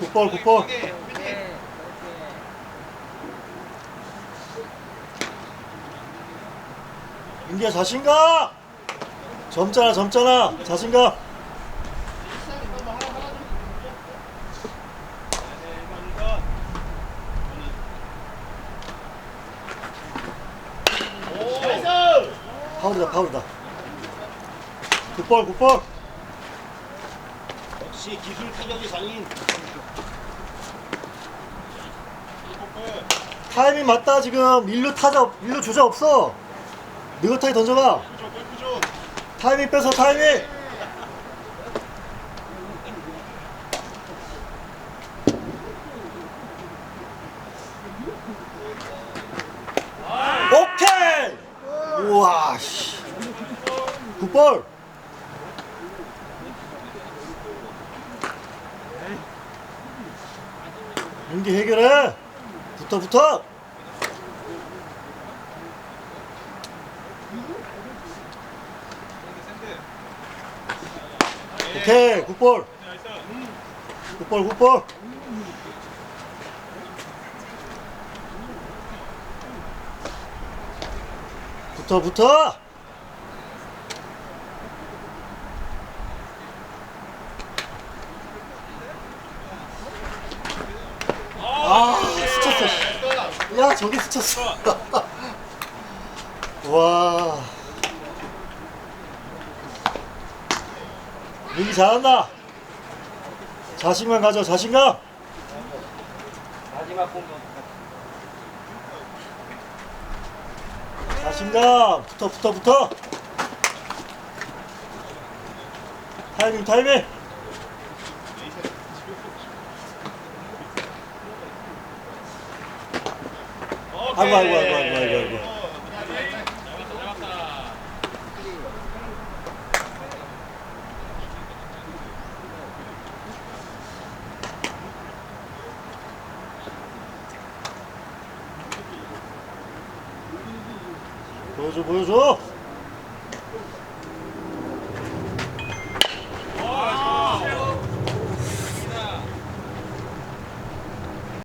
굿볼 굿볼. 인디야 자신감 젊잖아 젊잖아. 자신감 파울이다 파울이다. 굿볼 굿볼. 역시 기술 타격의 장인. 타이밍 맞다 지금. 일루 타자 일루 조작 없어. 느긋하게 던져봐. 타이밍 뺏어 타이밍 우와 씨. 굿볼. 연기 해결해. 붙어 붙어. 오케이 굿볼. 굿볼 굿볼 붙어 붙어! 아 스쳤어. 야 저기 스쳤어. 와. 민기 잘한다. 자신감 가져 자신감. 마지막 공격. 자신감. 붙어 붙어 붙어. 타이밍 타이밍. 아이고 아이고 아이고 아이고 아이고 보여줘 보여줘